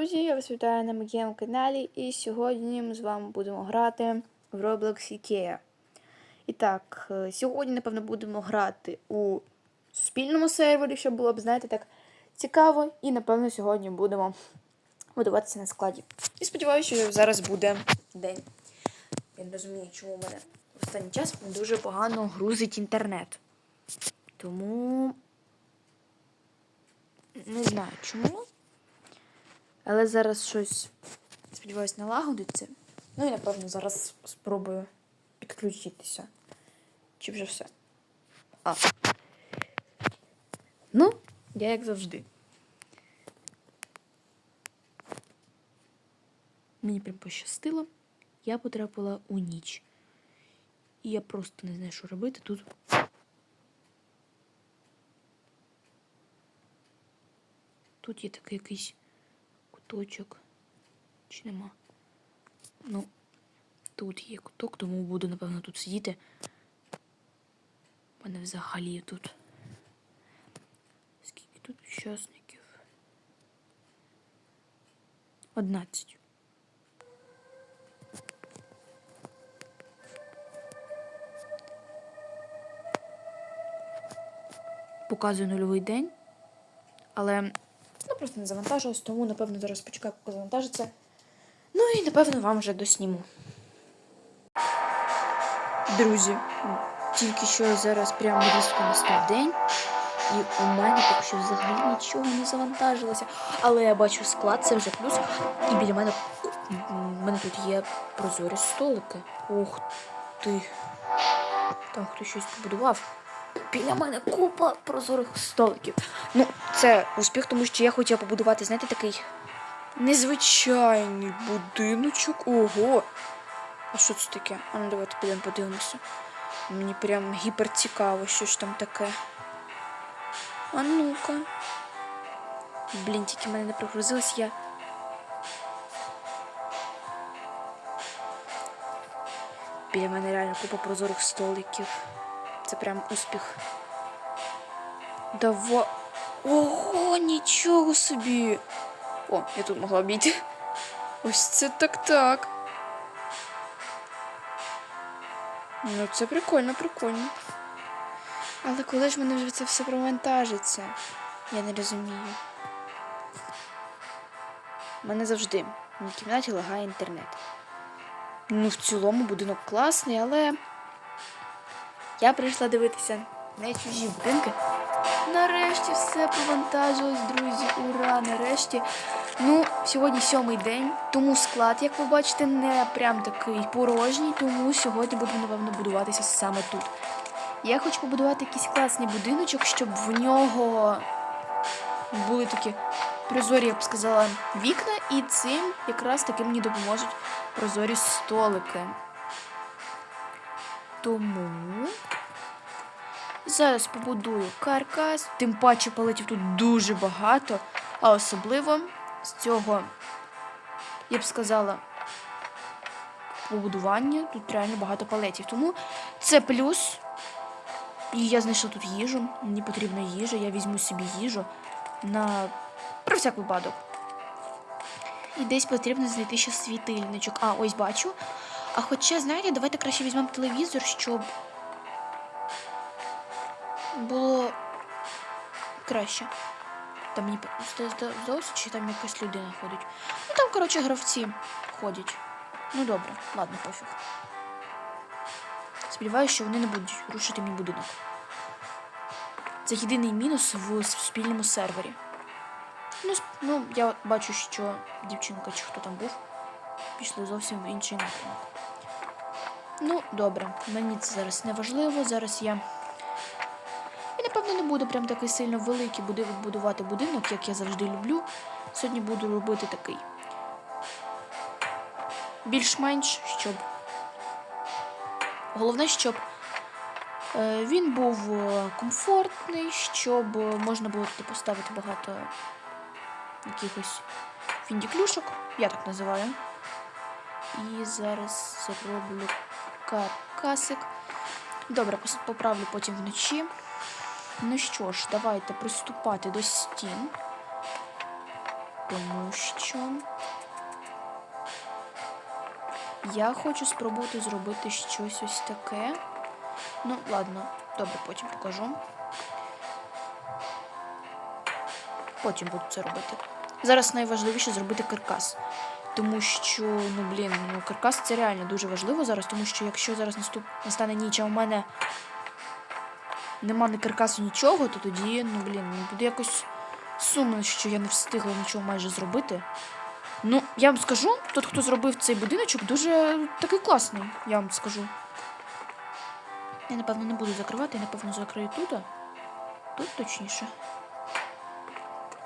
Друзі, я вас вітаю на моєму каналі, і сьогодні ми з вами будемо грати в Roblox IKEA. І так, е, сьогодні, напевно, будемо грати у спільному сервері, щоб було б, знаєте, так цікаво. І, напевно, сьогодні будемо будуватися на складі. І сподіваюся, що зараз буде день. Я не розумію, чому в мене останній час дуже погано грузить інтернет. Тому не знаю чому. Але зараз щось, сподіваюсь, налагодиться. Ну і напевно зараз спробую підключитися. Чи вже все? А. Ну, я як завжди. Мені прям пощастило. Я потрапила у ніч. І я просто не знаю, що робити тут. Тут є такий якийсь куточок. Чи нема? Ну, тут є куток, тому буду, напевно, тут сидіти. У мене взагалі тут. Скільки тут учасників? Одинадцять. Показую нульовий день, але ну, просто не завантажилось, тому, напевно, зараз почекаю, поки завантажиться. Ну і, напевно, вам вже досніму. Друзі, тільки що зараз прямо різко настав день, і у мене поки що взагалі нічого не завантажилося. Але я бачу склад, це вже плюс. І біля мене м, мене тут є прозорі столики. Ух ти. Там хтось щось побудував. Біля мене купа прозорих столиків. Ну, це успіх, тому що я хотіла побудувати, знаєте, такий незвичайний будиночок. Ого! А що це таке? А ну давайте підемо подивимося. Мені прям гіпер цікаво, що ж там таке. А ну-ка. Блін, тільки в мене не прогрузилось, я. Біля мене реально купа прозорих столиків. Це прям успіх. Дава. Ого, нічого собі. О, я тут могла обійти. Ось це так-так. Ну, це прикольно, прикольно. Але коли ж мене вже це все провантажиться? Я не розумію. У мене завжди в кімнаті лагає інтернет. Ну, в цілому будинок класний, але я прийшла дивитися на чужі будинки. Нарешті все повантажилось, друзі. Ура! Нарешті. Ну, сьогодні сьомий день, тому склад, як ви бачите, не прям такий порожній, тому сьогодні будемо, напевно, будуватися саме тут. Я хочу побудувати якийсь класний будиночок, щоб в нього були такі прозорі, я б сказала, вікна, і цим якраз таки мені допоможуть прозорі столики. Тому зараз побудую каркас, тим паче палетів тут дуже багато, а особливо з цього, я б сказала, побудування тут реально багато палетів. Тому це плюс. І я знайшла тут їжу. Мені потрібна їжа, я візьму собі їжу на про всяк випадок. І десь потрібно знайти ще світильничок. А, ось бачу. А хоча, знаєте, давайте краще візьмемо телевізор, щоб було краще. Там мені зда- зда- здалося, чи там якась людина ходить. Ну там, коротше, гравці ходять. Ну добре, ладно, пофіг. Сподіваюся, що вони не будуть рушити мій будинок. Це єдиний мінус в спільному сервері. Ну, ну, я бачу, що дівчинка чи хто там був, пішли зовсім в інший напрямок. Ну, добре, мені це зараз не важливо. Зараз я. І напевно не буду прям такий сильно великий буде будувати будинок, як я завжди люблю. Сьогодні буду робити такий. Більш-менш, щоб. Головне, щоб е, він був е, комфортний, щоб можна було туди поставити багато якихось фіндіклюшок, я так називаю. І зараз зроблю каркасик. Добре, поправлю потім вночі. Ну що ж, давайте приступати до стін. Тому що я хочу спробувати зробити щось ось таке. Ну, ладно, добре, потім покажу. Потім буду це робити. Зараз найважливіше зробити каркас. Тому що, ну блін, ну каркас це реально дуже важливо зараз, тому що якщо зараз наступ... настане ніч, а у мене нема ні каркасу, нічого, то тоді, ну блін, ну, буде якось сумно, що я не встигла нічого майже зробити. Ну, я вам скажу, тот, хто зробив цей будиночок, дуже такий класний, я вам скажу. Я, напевно, не буду закривати, я, напевно, закрию тут. Тут точніше.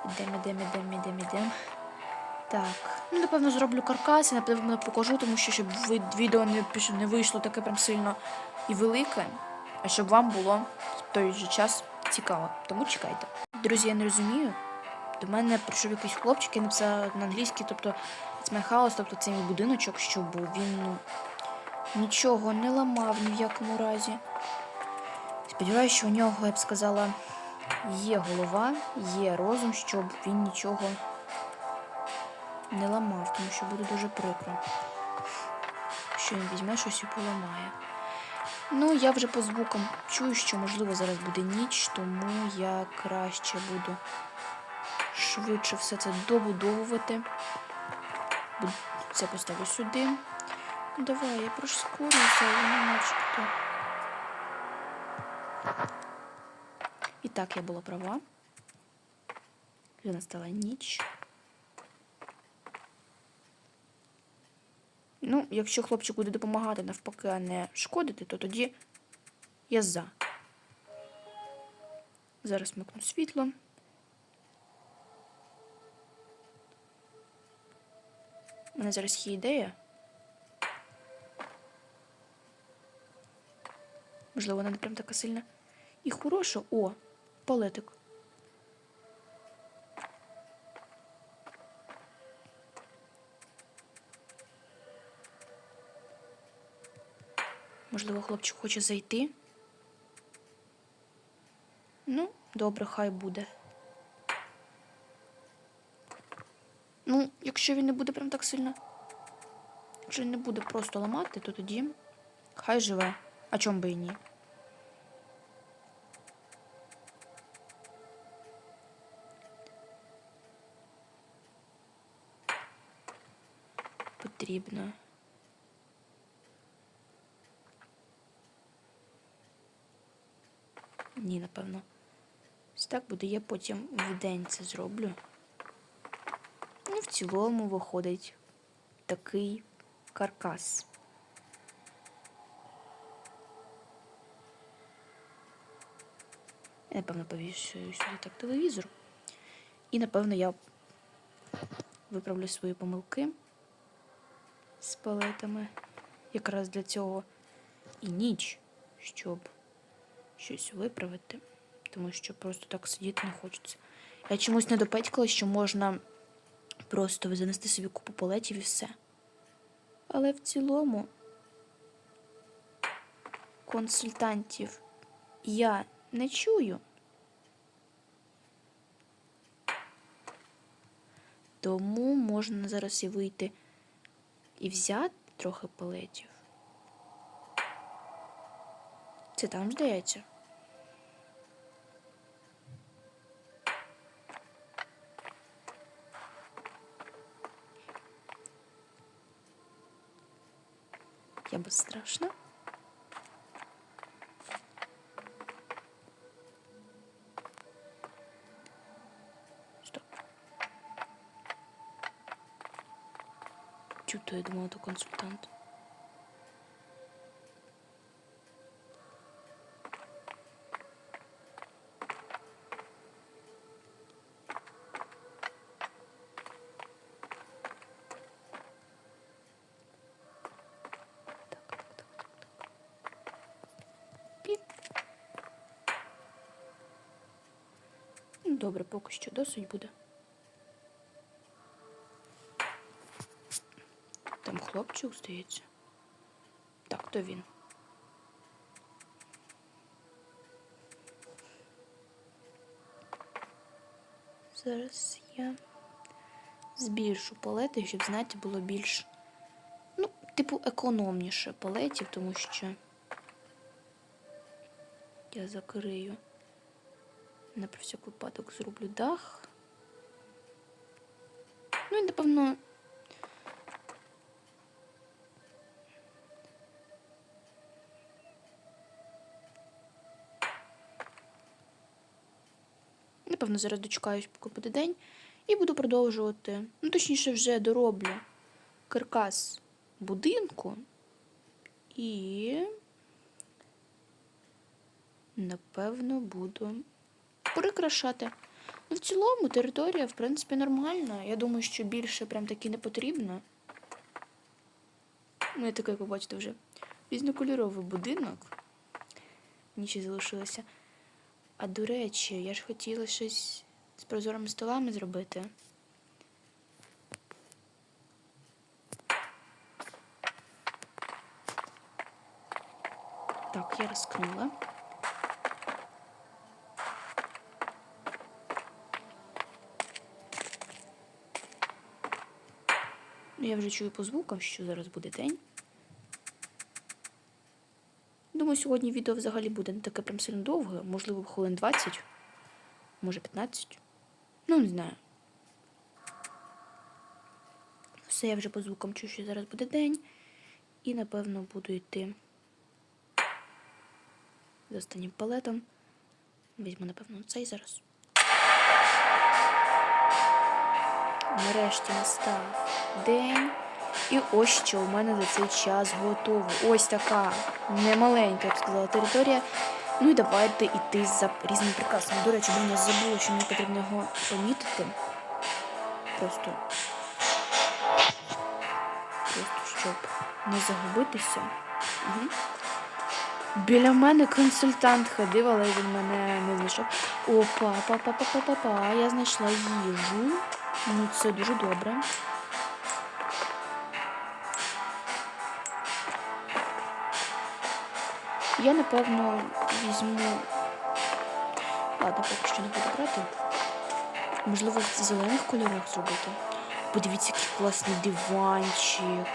Ідемо, ідемо, ідемо, ідемо, ідемо. Так. Ну, напевно, зроблю каркас і напевно покажу, тому що щоб відео не, не вийшло таке прям сильно і велике, а щоб вам було в той же час цікаво. Тому чекайте. Друзі, я не розумію. До мене прийшов якийсь хлопчик, я написав на англійській, тобто my house, тобто це мій будиночок, щоб він ну, нічого не ламав ні в якому разі. Сподіваюся, що у нього, я б сказала, є голова, є розум, щоб він нічого не ламав, тому що буде дуже прикро. Що він візьме щось і поламає. Ну, я вже по звукам чую, що можливо зараз буде ніч, тому я краще буду швидше все це добудовувати. Це поставлю сюди. Ну, давай, я пришкурюся, і воно начебто. І так, я була права. Вже настала ніч. Ну, якщо хлопчик буде допомагати навпаки, а не шкодити, то тоді я за. Зараз микну світло. У мене зараз є ідея. Можливо, вона не прям така сильна. І хороша. О, палетик. Можливо, хлопчик хоче зайти. Ну, добре, хай буде. Ну, якщо він не буде прям так сильно. Якщо він не буде просто ламати, то тоді хай живе. А чом би і ні? Потрібно. Ні, напевно. Ось так буде. Я потім в день це зроблю. Ну, в цілому виходить такий каркас. Я, напевно, повішую сюди так телевізор. І, напевно, я виправлю свої помилки з палетами. Якраз для цього і ніч, щоб щось виправити, тому що просто так сидіти не хочеться. Я чомусь не допетькала, що можна просто занести собі купу палетів і все. Але в цілому консультантів я не чую. Тому можна зараз і вийти і взяти трохи палетів. Це там здається. Я безстрашна. Стоп. Чуто, я думала, то консультант. Поки що досить буде. Там хлопчик, здається. Так, то він. Зараз я збільшу палети, щоб, знаєте, було більш, ну, типу, економніше палетів, тому що я закрию. На про всяк випадок зроблю дах. Ну і напевно. Напевно, зараз дочекаюсь, поки буде день, і буду продовжувати. Ну, точніше, вже дороблю каркас будинку і. Напевно, буду прикрашати. Ну, в цілому територія, в принципі, нормальна. Я думаю, що більше прям таки не потрібно. Ну, я таке, як ви бачите, вже різнокольоровий будинок. Мені залишилося. А до речі, я ж хотіла щось з прозорими столами зробити. Так, я рискнула. Ну, Я вже чую по звукам, що зараз буде день. Думаю, сьогодні відео взагалі буде не таке прям сильно довге, можливо, хвилин 20, може 15. Ну, не знаю. Все, я вже по звукам чую, що зараз буде день. І, напевно, буду йти з останнім палетом. Візьму, напевно, цей зараз. Нарешті настав день. І ось що у мене за цей час готово. Ось така немаленька, я б сказала, територія. Ну і давайте йти за різними прикрасами. До речі, блін, я забула, що мені потрібно його помітити. Просто. Просто щоб не загубитися. Угу. Біля мене консультант ходив, але він мене не знайшов. Опа, па па па па па па Я знайшла їжу. Ну, це дуже добре. Я, напевно, візьму. Ладно, поки що не буду брати. Можливо, в зелених кольорах зробити. Подивіться, який класний диванчик.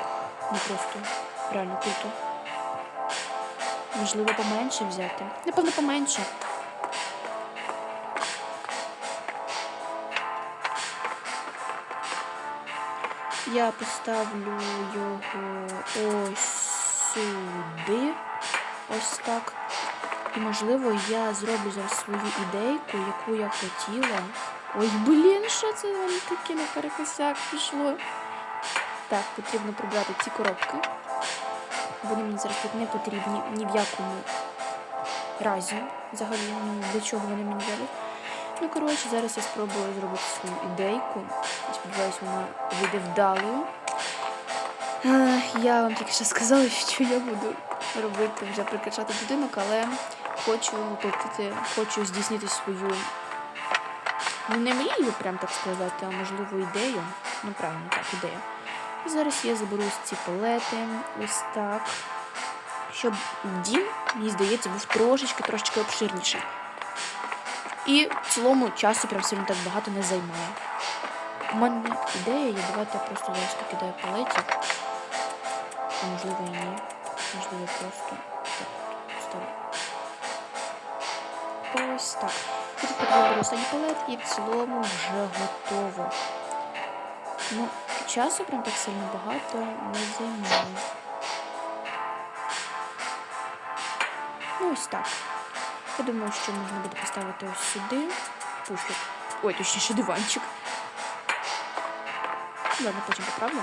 Ну просто реально круто. Можливо, поменше взяти. Напевно, поменше. Я поставлю його ось сюди. Ось так. І, можливо, я зроблю зараз свою ідейку, яку я хотіла. Ой, блін, що це воно таке на перекосяк пішло? Так, потрібно прибрати ці коробки. Вони мені зараз тут не потрібні ні в якому разі. Взагалі, ну для чого вони мені зараз? Ну, коротше, зараз я спробую зробити свою ідейку. Сподіваюсь, вона вийде вдалою. Е, Я вам тільки що сказала, що я буду робити вже прикрашати будинок, але хочу воплотити, хочу здійснити свою ну не мрію, прям так сказати, а можливо ідею. Ну, правильно, так, ідея. І зараз я заберу ось ці палети, ось так. Щоб дім, мені здається, був трошечки трошечки обширніший. І в цілому часу прям сильно так багато не займає. У мене ідея є, давайте я просто зараз покидаю палетів. А можливо і ні. Можливо, просто так ставлю. Ось так. Тут потрібно останній палет і в цілому вже готово. Ну, часу прям так сильно багато не займає. Ну ось так. Я думаю, що можна буде поставити ось сюди пуфік. Ой, точніше диванчик. Ладно, потім поправлю.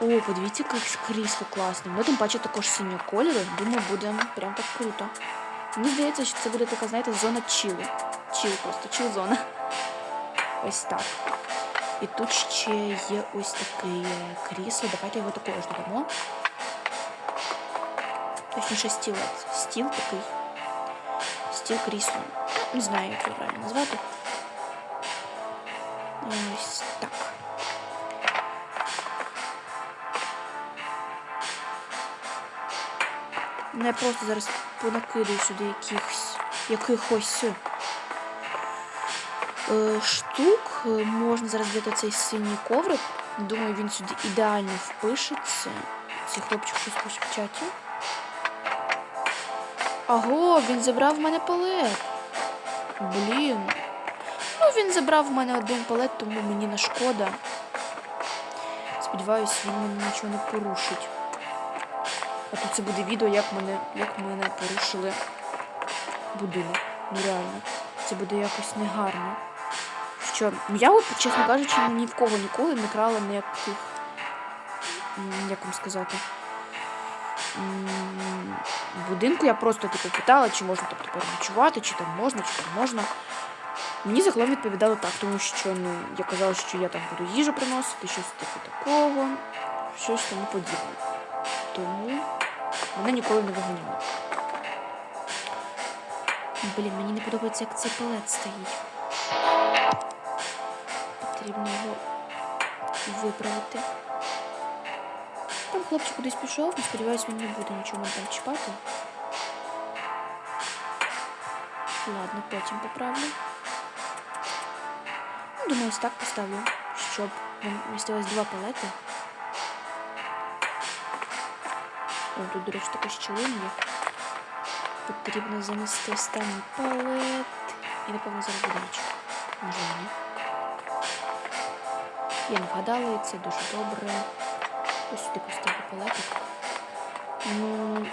О, подивіться, яке крісло класне. Ну, тим паче також синього кольору. Думаю, буде прям так круто. Мені здається, що це буде така, знаєте, зона чилу. Чил просто, чил зона. Ось так. І тут ще є ось таке крісло. Давайте його також додамо. Точніше, стілець. Стіл такий. Стіл крісло. Не знаю, як його правильно назвати. Ось Так. Ну, просто зараз понакидаю сюди якихось якихось е, штук можна зараз взяти цей синій коврик. Думаю, він сюди ідеально впишеться. Цей хлопчик щось пише в чаті. Аго, він забрав в мене палет. Блін. Ну, він забрав в мене один палет, тому мені не шкода. Сподіваюсь, він мене нічого не порушить. А тут це буде відео, як мене, як мене порушили будинок. Ну реально. Це буде якось негарно. Що, ну я, чесно кажучи, ні в кого ніколи не крала ніяких. Як вам сказати? Будинку я просто типу питала, чи можна тобто переночувати, чи там можна, чи там можна. Мені загалом відповідали так, тому що ну, я казала, що я там буду їжу приносити, щось типу такого, щось тому подібне. Тому мене ніколи не виганяли. Блін, мені не подобається, як цей палет стоїть. Потрібно його виправити. Там хлопчик кудись пішов, але сподіваюся, він не буде нічого там чіпати. Ладно, потім поправлю. Ну, думаю, ось так поставлю, щоб вмістилось два палети. О, тут, до речі, щілина є. Потрібно занести останній палет. І, напевно, зараз буде ніч. Можливо, ні. Я не і це дуже добре. Ось сюди поставлю палетик. Ну,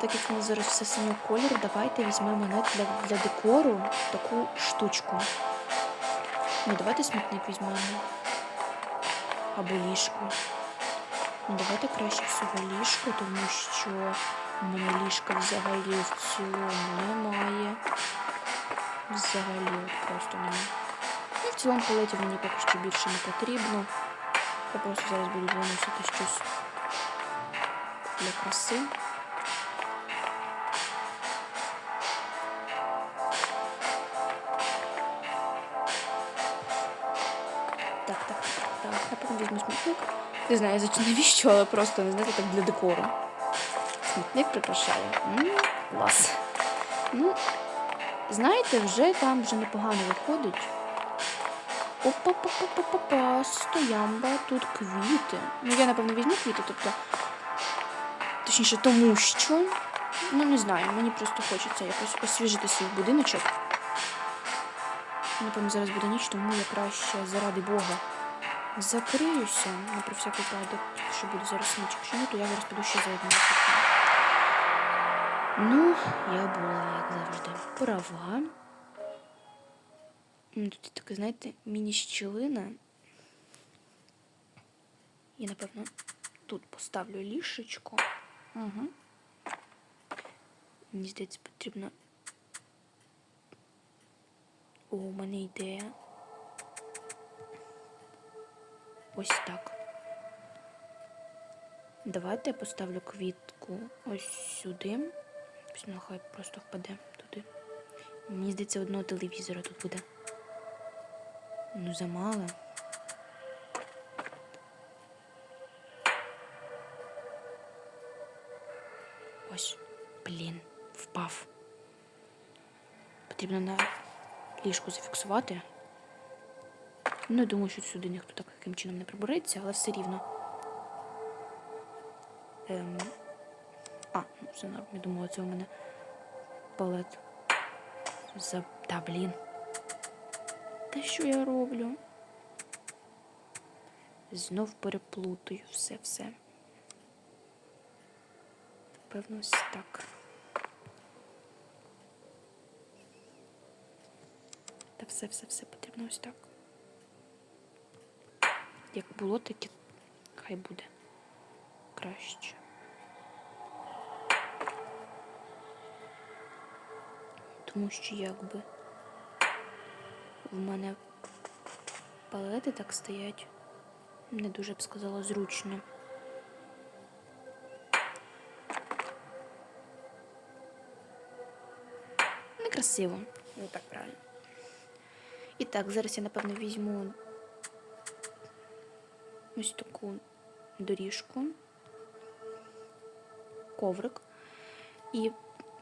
так як нас зараз все синього кольору, давайте візьмемо навіть для, для декору таку штучку. Ну, давайте смітник візьмемо. Або ліжко. Ну, давайте краще всього ліжко, тому що у мене ліжка взагалі в цілому немає. Взагалі от просто немає. Ну, в цілому палетів мені поки що більше не потрібно. Я просто зараз буду виносити щось для краси. Так, так, так, так. Напевно, візьму смітник. Не знаю, за навіщо, але просто не знаєте, так для декору. Смітник прикрашає. Клас. Ну, знаєте, вже там вже непогано виходить. Опа-па-па-па-па, стоямба, тут квіти. Ну, я, напевно, візьму квіти, тобто. Точніше, тому що. Ну, не знаю, мені просто хочеться якось освіжити свій будиночок. Напевно, зараз буде ніч, тому я краще, заради Бога, закриюся. Ну, про всяк випадок, якщо буде зараз ніч. Якщо ні, то я зараз піду ще за одним. Ну, я була, як завжди, права. Ну, Тут така, знаєте, міні-щілина. І, напевно, тут поставлю лішечко. Угу. Мені здається, потрібно. О, у мене ідея. Ось так. Давайте я поставлю квітку ось сюди. Вона просто впаде туди. Мені здається, одного телевізора тут буде. Ну, замало. Ось, блін, впав. Потрібно на ліжку зафіксувати. Ну, я думаю, що сюди ніхто так таким чином не прибереться, але все рівно. Ем... А, ну все норм. Я думала, це у мене палет. За... Та, блін. Та що я роблю? Знов переплутаю все-все. Певно, ось так. Та все-все-все потрібно ось так. Як було, так і хай буде краще. Тому що якби в мене палети так стоять. Не дуже б сказала зручно. Некрасиво. Ну так правильно. І так, зараз я, напевно, візьму ось таку доріжку, коврик і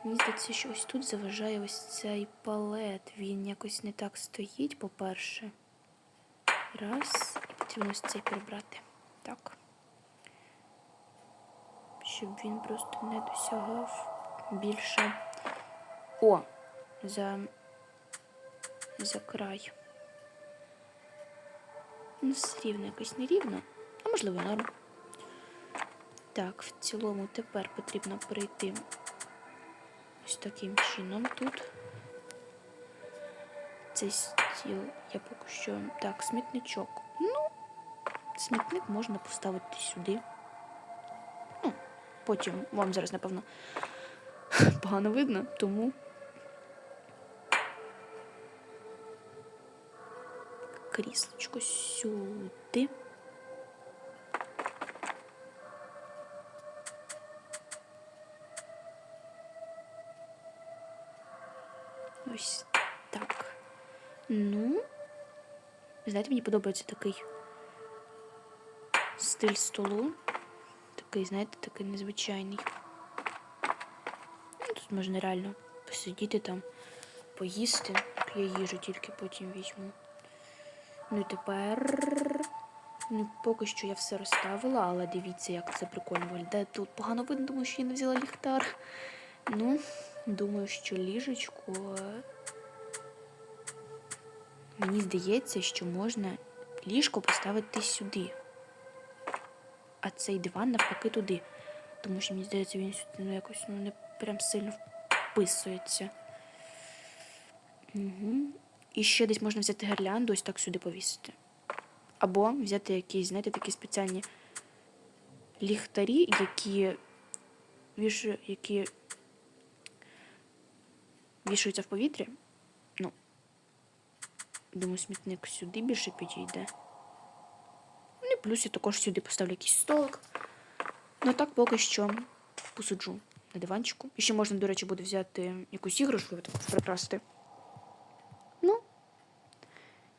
Мені здається, що ось тут заважає ось цей палет. Він якось не так стоїть, по-перше. Раз. І потрібно ось цей прибрати. Так. Щоб він просто не досягав більше. О! За, за край. Ну, все рівно якось нерівно. А можливо, норм. Так, в цілому тепер потрібно перейти ось таким чином тут. Цей стіл я поки що. Так, смітничок. Ну, смітник можна поставити сюди. Ну, потім вам зараз, напевно, погано видно, тому. Кріслечко сюди. Ось так. Ну, знаєте, мені подобається такий стиль столу. Такий, знаєте, такий незвичайний. Ну, Тут можна реально посидіти там, поїсти. Я їжу тільки потім візьму. Ну і тепер. Ну, поки що я все розставила, але дивіться, як це прикольно виглядає. Тут погано видно, тому що я не взяла ліхтар. Ну, думаю, що ліжечко. Мені здається, що можна ліжко поставити сюди. А цей диван навпаки туди. Тому що, мені здається, він сюди ну, якось ну, не прям сильно вписується. Угу. І ще десь можна взяти гірлянду, ось так сюди повісити. Або взяти якісь, знаєте, такі спеціальні ліхтарі, які вішу, які вішаються в повітрі. Ну, думаю, смітник сюди більше підійде. Ну і плюс я також сюди поставлю якийсь столик. Ну так поки що посиджу на диванчику. І ще можна, до речі, буде взяти якусь іграшку також прикрасити.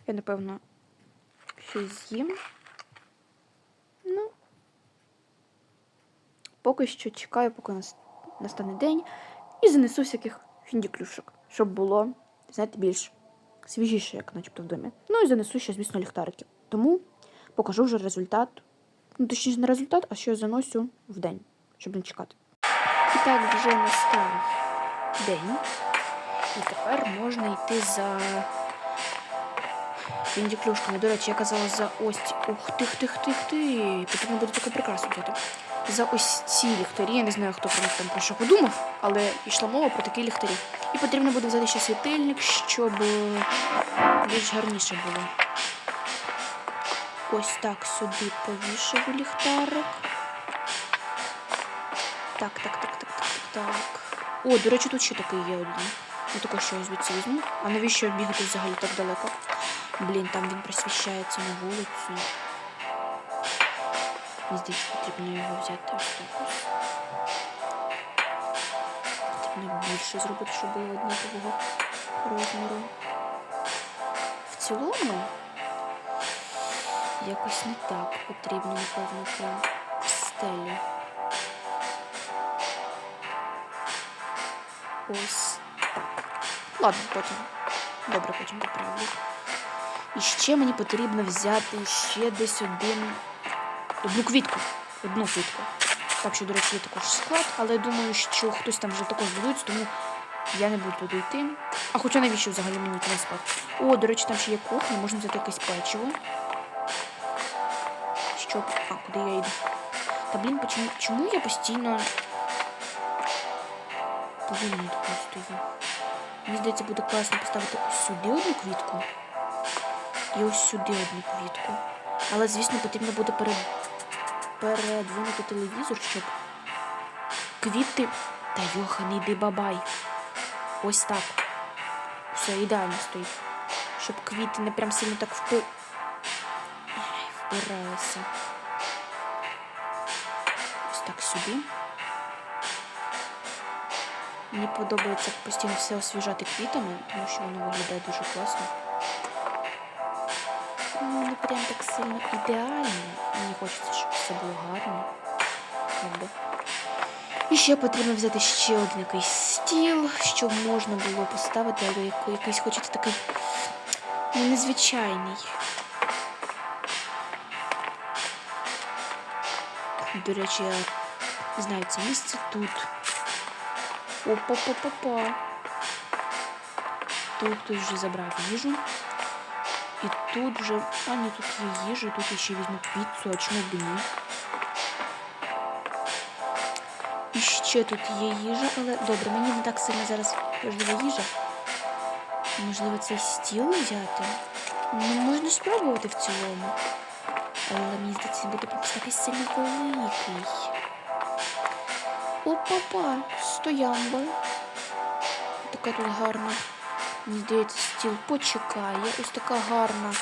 Я, напевно, щось з'їм. Ну, поки що чекаю, поки нас- настане день, і занесу всяких фіндіклюшок, щоб було, знаєте, більш свіжіше, як начебто в домі. Ну і занесу ще, звісно, ліхтарики. Тому покажу вже результат. Ну, точніше, не результат, а що я заносю в день, щоб не чекати. І так вже настав день. І тепер можна йти за фіндіклюшками. До речі, я казала за ось. Ух тих, тих, тих, ти. Потрібно буде таку прикрасу взяти. За ось ці ліхтарі. Я не знаю, хто про них там про що подумав, але йшла мова про такі ліхтарі. І потрібно буде взяти ще світильник, щоб е, більш гарніше було. Ось так сюди повішав ліхтарик. Так, так, так, так, так, так, так. О, до речі, тут ще такий є один. Я також щось звідси візьму. А навіщо бігати взагалі так далеко? Блін, там він присвіщається на вулицю. Мені здається, потрібно його взяти ось так. Потрібно більше зробити, щоб було однакового розміру. В цілому якось не так потрібно, напевно, прям стелю. Ось. Ладно, потім. Добре, потім поправлю. І ще мені потрібно взяти ще десь один. Одну квітку. Одну квітку. Так що, до речі, є також склад, але я думаю, що хтось там вже також будується, тому я не буду туди йти. А хоча навіщо взагалі мені склад? О, до речі, там ще є кухня, можна взяти якесь печиво. Щоб. А, куди я йду? Та блін, почему, чому я постійно повинна таку стою? Мені здається, буде класно поставити ось сюди одну квітку і ось сюди одну квітку. Але, звісно, потрібно буде пере... передвинути телевізор, щоб квіти. Та йоха, не йди бабай. Ось так. Все ідеально стоїть. Щоб квіти не прям сильно так впи... Впиралися. Ось так сюди. Мені подобається постійно все освіжати квітами, тому що воно виглядає дуже класно. Ну, не прям так сильно ідеально. Мені хочеться, щоб все було гарно. Якби. І ще потрібно взяти ще один якийсь стіл, щоб можна було поставити, але якийсь хочеться такий незвичайний. До речі, я знаю це місце тут. Опа-па-па-па. Тут хтось вже забрав їжу. І тут вже. А, ні, тут є їжа, тут ще візьму піцу, а чому б ні. І ще тут є їжа, але добре, мені не так сильно зараз важлива їжа. Можливо, цей стіл взяти? Ну, можна спробувати в цілому. Але мені здається, буде просто якийсь сильно великий. Опа-па, стоямба. Така тут гарна. Мені здається, стіл почекає. Ось така гарна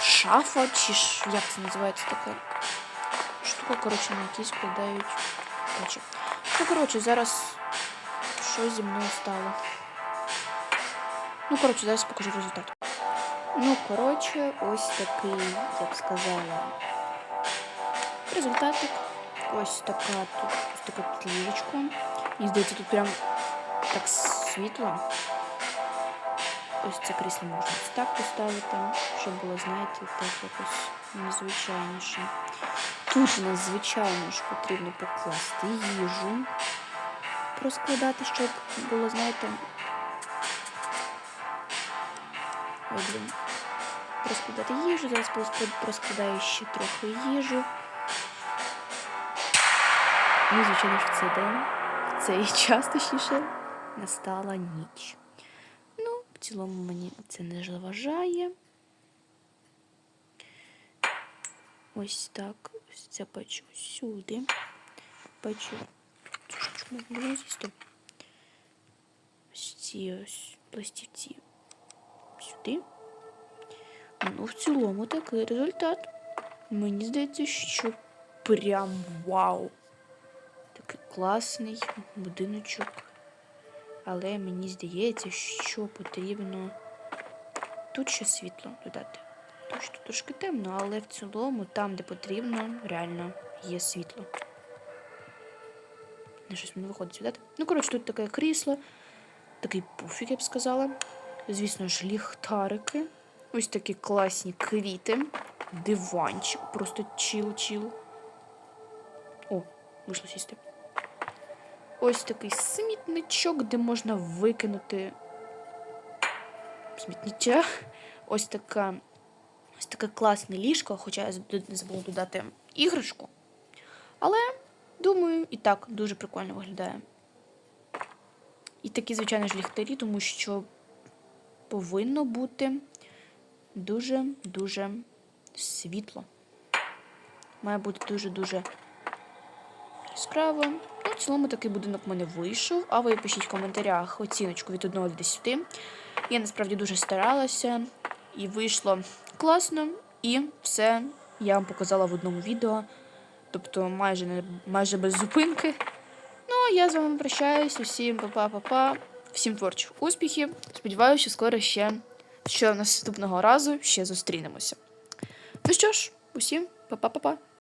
шафа, чи ж як це називається така штука, коротше, на якій складають речі. Ну, коротше, зараз що зі мною стало. Ну, коротше, зараз покажу результат. Ну, коротше, ось такий, я б сказала, результатик. Ось така тут, ось така тут. Мені здається, тут прям так світло. Ось це крісло можна ось так поставити, щоб було, знаєте, так якось незвичайніше. Тут у нас, звичайно ж, потрібно покласти їжу, розкладати, щоб було, знаєте, Ой, блін. розкладати їжу. Зараз розкладаю ще трохи їжу. Ну, звичайно ж, в цей день, в цей час, точніше, настала ніч. Ну, в цілому мені це не заважає. Ось так. Ось це печу сюди. Печу. Чому з'їсти? Ось ці ось пластівці сюди. Ну, в цілому такий результат. Мені здається, що прям вау. Класний будиночок. Але мені здається, що потрібно тут ще світло додати. Тож трошки темно, але в цілому, там, де потрібно, реально є світло. Не щось мені виходить сюди. Ну, коротше, тут таке крісло, такий пуфік, я б сказала. Звісно ж, ліхтарики. Ось такі класні квіти. Диванчик, просто чіл-чіл. О, вийшло сісти. Ось такий смітничок, де можна викинути смітниття. Ось така ось таке класне ліжко, хоча я не забула додати іграшку. Але, думаю, і так дуже прикольно виглядає. І такі, звичайно ж, ліхтарі, тому що повинно бути дуже-дуже світло. Має бути дуже-дуже яскраво. Ну, в цілому такий будинок в мене вийшов. А ви пишіть в коментарях оціночку від 1 до 10. Я насправді дуже старалася і вийшло класно. І все я вам показала в одному відео. Тобто майже не майже без зупинки. Ну, а я з вами прощаюсь. Усім па-па-па-па. Всім творчих успіхів. Сподіваюся, скоро ще що наступного разу ще зустрінемося. Ну що ж, усім па-па-па-па.